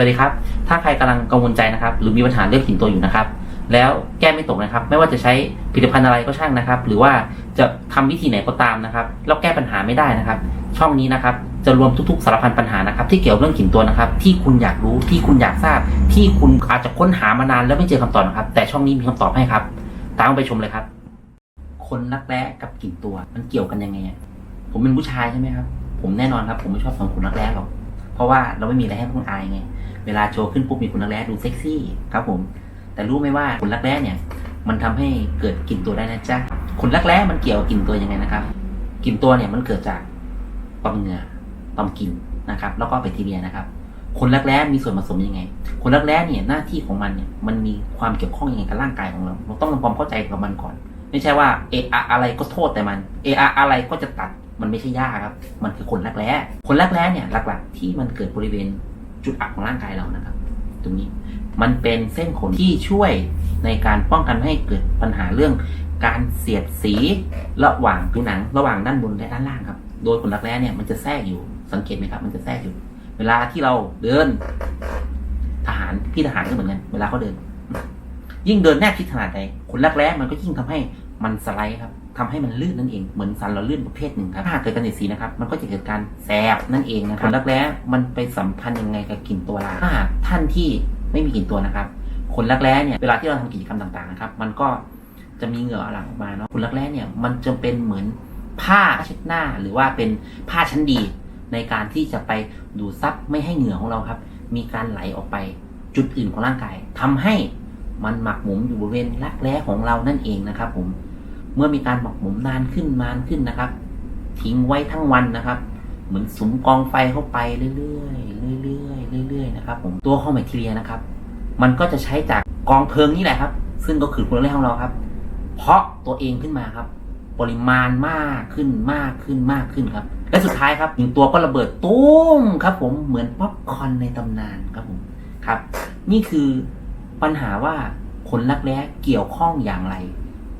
วัสดีครับ ถ้าใครกำลังกังวลใจนะครับ หรือมีปัญหาเรื่องกลิ่นตัวอยู่นะครับ แล้วแก้ไม่ตกนะครับ ไม่ว่าจะใช้ผลิตภัณฑ์อะไรก็ช่างนะครับ หรือว่าจะทำวิธีไหนก็ตามนะครับแล้วแก้ปัญหาไม่ได้นะครับ ช่องนี้นะครับ จะรวมทุกๆสารพันปัญหานะครับ ที่เกี่ยวเรื่องกลิ่นตัวนะครับ ที่คุณอยากรู้ที่คุณอยากทราบ ที่คุณอาจจะค้นหามานานแล้วไม่เจอคำตอบนะครับ แต่ช่องนี้มีคำตอบให้ครับ ตามไปชมเลยครับ คนรักแร้กับกลิ่นตัวมันเกี่ยวกันยังไงผมเป็นผู้ชายใช่ไหมครับ ผมแน่นอนครับ ผมไม่ชอบของคนรักแร้หรอกเพราะว่าเราไม่มีอะไรให้ต้องอายไง เวลาโชว์ขึ้นปุ๊บมีขนรักแร้ดูเซ็กซี่ครับผม แต่รู้ไหมว่าขนรักแร้เนี่ย มันทำให้เกิดกลิ่นตัวได้นะจ๊ะขนรักแร้มันเกี่ยวกับกลิ่นตัวยังไงนะครับกลิ่นตัวเนี่ยมันเกิดจากต่อมเหงื่อต่อมกลิ่นนะครับ แล้วก็แบคทีเรียนะครับขนรักแร้มีส่วนผสมยังไงขนรักแร้เนี่ยหน้าที่ของมันเนี่ยมันมีความเกี่ยวข้องยังไงกับร่างกายของเราเราต้องทำความเข้าใจกับมันก่อน ไม่ใช่ว่าเอะอะอะไรก็โทษแต่มันเอะอะอะไรก็จะตัดมันไม่ใช่หญ้าครับ มันคือขนรักแร้ขนรักแร้เนี่ยหลักๆ ที่มันเกิดบริเวณ จุดอับของร่างกายเรานะครับ ตรงนี้มันเป็นเส้นขนที่ช่วยในการป้องกันไม่ให้เกิดปัญหาเรื่องการเสียดสีระหว่างผิวหนัง ระหว่างด้านบนและด้านล่างครับ โดยขนรักแร้เนี่ยมันจะแทรกอยู่สังเกตไหมครับ มันจะแทรกอยู่ เวลาที่เราเดิน ทหารพี่ทหารก็เหมือนกันเวลาเขาเดิน ยิ่งเดินแนบชิดขนาดใดขนรักแร้มันก็ยิ่งทำให้มันสไลด์ครับ ทำให้มันลื่นนั่นเอง เหมือนสันเราลื่นประเภทหนึ่งครับ ถ้าหากเกิดการเสียดสีนะครับ มันก็จะเกิดการแสบนั่นเองนะครับขนรักแร้มันไปสัมพันธ์ยังไงกับกลิ่นตัวเราถ้าหากท่านที่ไม่มีกลิ่นตัวนะครับขนรักแร้เนี่ย เวลาที่เราทำกิจกรรมต่างๆนะครับ มันก็จะมีเหงื่อหลั่งออกมาเนาะขนรักแร้เนี่ย มันจะเป็นเหมือนผ้าเช็ดหน้า หรือว่าเป็นผ้าชั้นดี ในการที่จะไปดูดซับไม่ให้เหงื่อของเราครับ มีการไหลออกไปจุดอื่นของร่างกายทำให้มันหมักหมมอยู่บริเวณรักแร้ของเรานั่นเองนะครับผม เมื่อมีการหมักหมมนานขึ้นนานขึ้นนะครับ ทิ้งไว้ทั้งวันนะครับ เหมือนสุมกองไฟเข้าไปเรื่อยๆเรื่อยๆเรื่อยๆนะครับ ผมตัวของแบคทีเรียนะครับ มันก็จะใช้จากกองเพลิงนี่แหละครับ ซึ่งก็คือคนแรกของเราครับ เพราะตัวเองขึ้นมาครับ ปริมาณมากขึ้นมากขึ้นมากขึ้นครับ และสุดท้ายครับหนึ่งตัวก็ระเบิดตุ้มครับ ผมเหมือนป๊อปคอนในตำนานครับผมครับ นี่คือปัญหาว่าขนรักแร้เกี่ยวข้องอย่างไร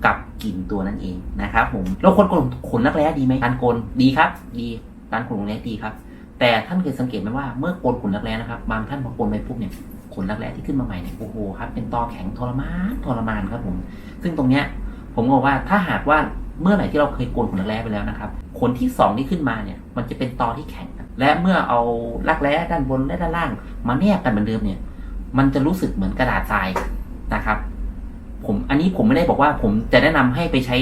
กับกลิ่นตัวนั่นเองนะครับผมแล้วคนโกนขนรักแร้ดีไหมการโกนดีครับ ดีการโกนรักแร้ดีครับ แต่ท่านเคยสังเกตไหมว่าเมื่อโกนขนรักแร้นะครับบางท่านพอโกนไปปุ๊บเนี่ยขนรักแร้ที่ขึ้นมาใหม่เนี่ยโอ้โหครับเป็นตอแข็งทรมานทรมานครับผม ซึ่งตรงเนี้ยผมบอกว่าถ้าหากว่าเมื่อไหร่ที่เราเคยโกนขนรักแร้ไปแล้วนะครับขนที่สองที่ขึ้นมาเนี่ยมันจะเป็นตอที่แข็ง และเมื่อเอารักแร้ด้านบนและด้านล่าง มาแนบกันเหมือนเดิมเนี่ย มันจะรู้สึกเหมือนกระดาษทรายนะครับ ผมอันนี้ผมไม่ได้บอกว่าผมจะแนะนำให้ไปใช้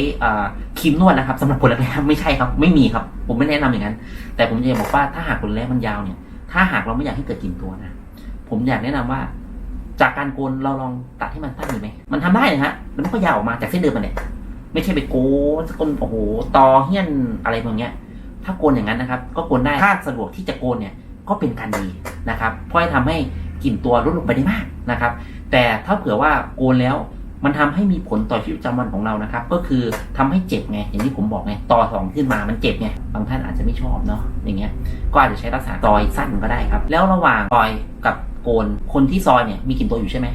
ครีมนวดนะครับสำหรับคนแรกไม่ใช่ครับ ไม่มีครับ ผมไม่แนะนำอย่างนั้น แต่ผมจะบอกว่าถ้าหากคนแรกมันยาวเนี่ย ถ้าหากเราไม่อยากให้เกิดกลิ่นตัวนะผมอยากแนะนำว่า จากการโกนเราลองตัดให้มันสั้นดีไหมมันทำได้นะฮะมันก็ยาวออกมาจากเส้นเดิมมันเนี่ยไม่ใช่ไปโกนสกนโอ้โหตอเฮี้ยนอะไรแบบเนี้ย ถ้าโกนอย่างนั้นนะครับ ก็โกนได้ถ้าสะดวกที่จะโกนเนี่ยก็เป็นการดีนะครับเพราะจะทำให้กลิ่นตัวลดลงไปได้มากนะครับ แต่ถ้าเผื่อว่าโกนแล้ว มันทำให้มีผลต่อชีวิตประจำวันของเรานะครับ ก็คือทำให้เจ็บไง อย่างที่ผมบอกไง ต่อสองขึ้นมา มันเจ็บไง บางท่านอาจจะไม่ชอบเนาะ อย่างเงี้ย ก็อาจจะใช้รักษาซอยสั้นก็ได้ครับ แล้วระหว่างซอยกับโกน คนที่ซอยเนี่ยมีกลิ่นตัวอยู่ใช่ไหม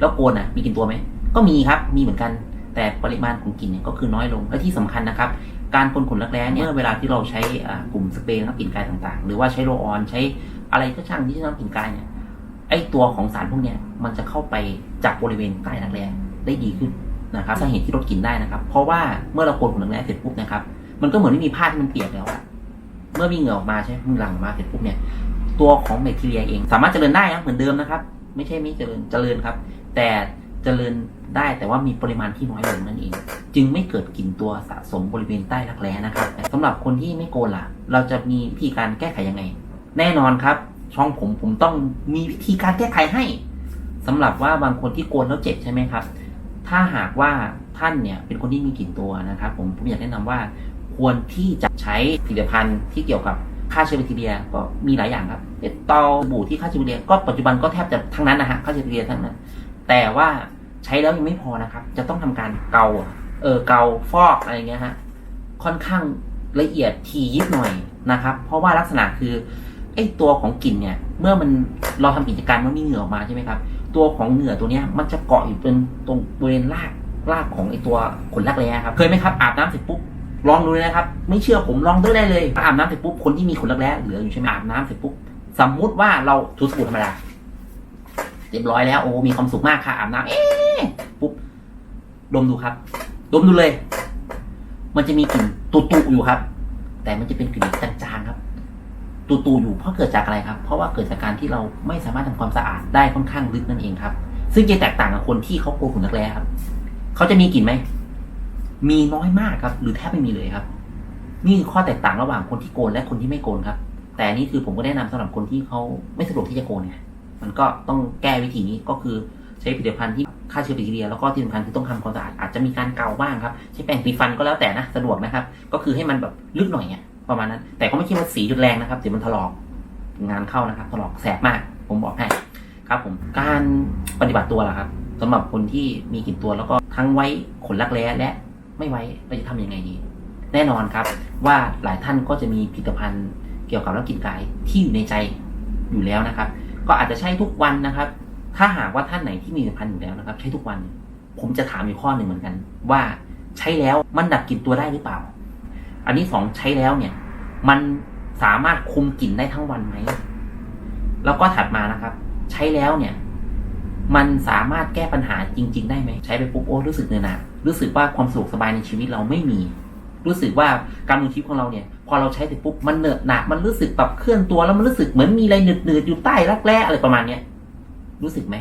แล้วโกนอะ มีกลิ่นตัวไหม ก็มีครับ มีเหมือนกัน แต่ปริมาณของกลิ่นเนี่ยก็คือน้อยลง และที่สำคัญนะครับ การพ่นขนรักแร้เนี่ย เมื่อเวลาที่เราใช้อ่ากลุ่มสเปรย์นะครับกลิ่นกายต่างๆ หรือว่าใช้โรลออน ใช้อะไรก็ช่างที่จะทำกลิ่นกายเนี่ย ไอตัวของสารพวกเนี้ยมันจะเข้าไปจากบริเวณใต้รักแร้ ได้ดีขึ้นนะครับสาเหตุที่ลดกลิ่นได้นะครับ เพราะว่าเมื่อเราโกนขนรักแร้เสร็จปุ๊บนะครับ มันก็เหมือนไม่มีผ้าที่มันเปียกแล้วอะเมื่อมีเหงื่อออกมาใช่ไหมมันหลั่งออกมาเสร็จปุ๊บเนี่ย ตัวของแบคทีเรียเอง สามารถเจริญได้นะเหมือนเดิมนะครับ ไม่ใช่ไม่เจริญเจริญครับ แต่เจริญได้แต่ว่ามีปริมาณที่น้อยลงนั่นเอง จึงไม่เกิดกลิ่นตัวสะสมบริเวณใต้รักแร้นะครับแต่สำหรับคนที่ไม่โกนล่ะ เราจะมีวิธีการแก้ไขยังไง แน่นอนครับ ช่องผมผมต้องมีวิธีการแก้ไขให้สำหรับว่าบางคนที่โกนแล้วเจ็บใช่ไหมครับ ถ้าหากว่าท่านเนี่ยเป็นคนที่มีกลิ่นตัวนะครับ ผมผมอยากแนะนำว่าควรที่จะใช้ผลิตภัณฑ์ที่เกี่ยวกับฆ่าเชื้อแบคทีเรียก็มีหลายอย่างครับเอตอลบู่ที่ฆ่าเชื้อแบคทีเรียก็ปัจจุบันก็แทบจะทั้งนั้นนะฮะฆ่าเชื้อแบคทีเรียทั้งนั้น แต่ว่าใช้แล้วยังไม่พอนะครับ จะต้องทำการเกาเออเกาฟอกอะไรเงี้ยฮะค่อนข้างละเอียดถี่ยิบหน่อยนะครับ เพราะว่าลักษณะคือไอ้ตัวของกลิ่นเนี่ย เมื่อมันเราทำกิจการมันมีเหงื่อออกมาใช่ไหมครับ ตัวของเหงื่อตัวเนี้ยมันจะเกาะอยู่เป็นตรงบริเวณรากรากของไอตัวขนรักแร้ครับ เคยไหมครับอาบน้ำเสร็จปุ๊บลองดูเลยนะครับ ไม่เชื่อผมลองดูได้เลยอาบน้ำเสร็จปุ๊บคนที่มีขนรักแร้เหลืออยู่ใช่ไหมอาบน้ำเสร็จปุ๊บสมมุติว่าเราถูสบู่ธรรมดาเรียบร้อยแล้วโอ้มีความสุขมากค่ะอาบน้ำเอ๊ะปุ๊บดมดูครับ ดมดูเลย มันจะมีกลิ่นตุตุๆอยู่ครับ แต่มันจะเป็นกลิ่นจาง ตุตุๆอยู่เพราะเกิดจากอะไรครับ เพราะว่าเกิดจากการที่เราไม่สามารถทำความสะอาดได้ค่อนข้างลึกนั่นเองครับ ซึ่งจะแตกต่างกับคนที่เขาโกนขนรักแร้ครับเขาจะมีกลิ่นไหมมีน้อยมากครับ หรือแทบไม่มีเลยครับ นี่คือข้อแตกต่างระหว่างคนที่โกนและคนที่ไม่โกนครับ แต่นี่คือผมก็แนะนำสำหรับคนที่เขาไม่สะดวกที่จะโกนไงมันก็ต้องแก้วิธีนี้ก็คือใช้ผลิตภัณฑ์ที่ฆ่าเชื้อแบคทีเรียแล้วก็ที่สำคัญคือต้องทำความสะอาดอาจจะมีการเกาบ้างครับ ใช้แปรงสีฟันก็แล้วแต่นะสะดวกนะครับ ก็คือให้มันแบบลึกหน่อยเนี่ย ประมาณนั้น แต่ก็ไม่ใช่ว่าสีจุดแรงนะครับเดี๋ยวมันถลอกงานเข้านะครับถลอกแสบมาก ผมบอกให้ครับ ผมการปฏิบัติตัวล่ะครับสำหรับคนที่มีกลิ่นตัวแล้วก็ทั้งไว้ขนรักแร้และไม่ไว้เราจะทำยังไงดี แน่นอนครับ ว่าหลายท่านก็จะมีผลิตภัณฑ์เกี่ยวกับร่างกลิ่นกายที่อยู่ในใจอยู่แล้วนะครับ ก็อาจจะใช้ทุกวันนะครับ ถ้าหากว่าท่านไหนที่มีผลิตภัณฑ์อยู่แล้วนะครับ ใช้ทุกวัน ผมจะถามอยู่ข้อหนึ่งเหมือนกัน ว่าใช้แล้วมันดับกลิ่นตัวได้หรือเปล่า อันนี้สองใช้แล้วเนี่ย มันสามารถคุมกลิ่นได้ทั้งวันไหม แล้วก็ถัดมานะครับ ใช้แล้วเนี่ย มันสามารถแก้ปัญหาจริง ๆ ได้ไหม ใช้ไปปุ๊บโอ้รู้สึกเหนื่อยหนารู้สึกว่าความสะดวกสบายในชีวิตเราไม่มี รู้สึกว่าการดำชีวิตของเราเนี่ย พอเราใช้เสร็จปุ๊บมันเหนอะหนะมันรู้สึกแบบเคลื่อนตัวแล้วมันรู้สึกเหมือนมีอะไรหนืดๆอยู่ใต้รักแร้อะไรประมาณเนี้ยรู้สึกไหม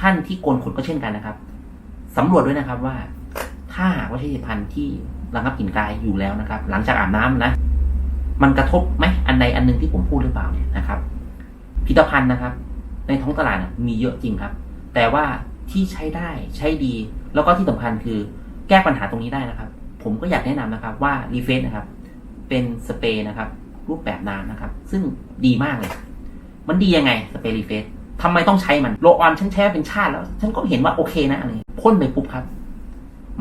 ท่านที่โกนขนก็เช่นกันนะครับสำรวจด้วยนะครับว่า ถ้าหากว่าใช้ผลิตภัณฑ์ที่ ระงับกลิ่นกายอยู่แล้วนะครับ หลังจากอาบน้ำนะ มันกระทบไหมอันใดอันหนึ่งที่ผมพูดหรือเปล่าเนี่ยนะครับผลิตภัณฑ์นะครับ ในท้องตลาดนะมีเยอะจริงครับ แต่ว่าที่ใช้ได้ใช้ดี แล้วก็ที่สำคัญคือแก้ปัญหาตรงนี้ได้นะครับ ผมก็อยากแนะนำนะครับว่ารีเฟสนะครับ เป็นสเปรย์นะครับ รูปแบบน้ำนะครับ ซึ่งดีมากเลย มันดียังไงสเปรย์รีเฟสทำไมต้องใช้มันโลออนฉันใช้เป็นชาติแล้ว ฉันก็เห็นว่าโอเคนะอะไรพ่นไปปุ๊บครับ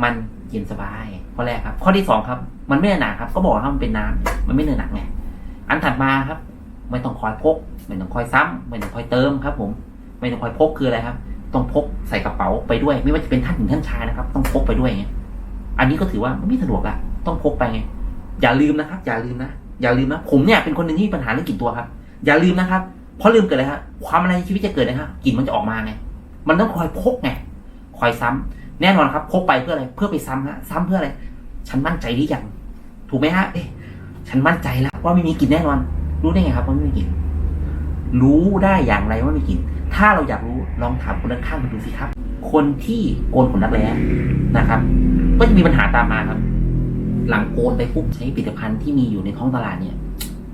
มัน เย็นสบายข้อแรกครับ ข้อที่สองครับ มันไม่หนาครับ ก็บอกว่ามันเป็นน้ำมันไม่เนื้อหนักไงอันถัดมาครับ ไม่ต้องคอยพก ไม่ต้องคอยซ้ำไม่ต้องคอยเติมครับ ผม ไม่ต้องคอยพกคืออะไรครับ ต้องพกใส่กระเป๋าไปด้วย ไม่ว่าจะเป็นท่านหญิงท่านชายนะครับ ต้องพกไปด้วยไงอันนี้ก็ถือว่ามันไม่สะดวกละต้องพกไปไง อย่าลืมนะครับ อย่าลืมนะ อย่าลืมนะ ผมเนี่ยเป็นคนหนึ่งที่มีปัญหาเรื่องกลิ่นตัวครับ อย่าลืมนะครับ เพราะลืมเกิดอะไรครับความอะไรในชีวิตจะเกิดนะครับกลิ่นมันจะออกมาไง มันต้องคอยพกไง คอยซ้ำ แน่นอนครับพกไปเพื่ออะไรเพื่อไปซ้ำฮะซ้ำเพื่ออะไร ฉันมั่นใจหรือยังถูกไหมฮะเอ๊ะฉันมั่นใจแล้วว่าไม่มีกลิ่นแน่นอน รู้ได้ไงครับว่าไม่มีกลิ่นรู้ได้อย่างไรว่าไม่มีกลิ่นถ้าเราอยากรู้ลองถามคนด้านข้างดูสิครับ คนที่โกนขนรักแร้นะครับ ก็จะมีปัญหาตามมาครับ หลังโกนไปปุ๊บใช้ผลิตภัณฑ์ที่มีอยู่ในท้องตลาดเนี่ย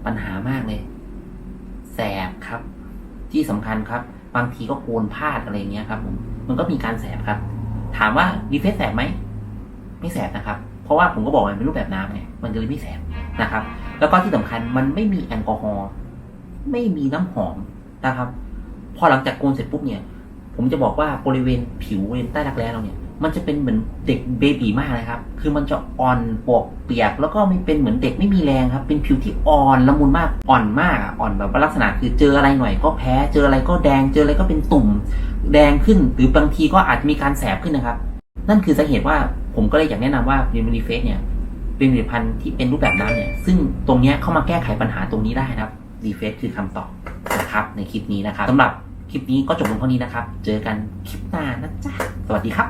ปัญหามากเลย แสบครับ ที่สำคัญครับ บางทีก็โกนพลาดอะไรเงี้ยครับผมมันก็มีการแสบครับ ถามว่ารีเฟซแสบไหมไม่แสบนะครับ เพราะว่าผมก็บอกมันเป็นรูปแบบน้ำไงมันเลยไม่แสบนะครับ แล้วก็ที่สำคัญมันไม่มีแอลกอฮอล์ไม่มีน้ำหอมนะครับ พอหลังจากโกนเสร็จปุ๊บเนี่ย ผมจะบอกว่าบริเวณผิวบริเวณใต้รักแร้เราเนี่ย มันจะเป็นเหมือนเด็กเบบีมากนะครับ คือมันจะอ่อนปวกเปียก แล้วก็ไม่เป็นเหมือนเด็กไม่มีแรงครับ เป็นผิวที่อ่อนละมุนมาก อ่อนมากอ่อนแบบว่าลักษณะคือเจออะไรหน่อยก็แพ้ เจออะไรก็แดง เจออะไรก็เป็นตุ่ม แดงขึ้น หรือบางทีก็อาจจะมีการแสบขึ้นนะครับ นั่นคือสาเหตุว่าผมก็เลยอยากแนะนำว่าเรมิลีเฟสเนี่ย เป็นผลิตภัณฑ์ที่เป็นรูปแบบน้ำเนี่ย ซึ่งตรงเนี้ยเข้ามาแก้ไขปัญหาตรงนี้ได้นะครับรีเฟสคือคำตอบนะครับ ในคลิปนี้นะครับสำหรับคลิปนี้ก็จบลงเท่านี้นะครับ เจอกันคลิปหน้านะจ๊ะ สวัสดีครับ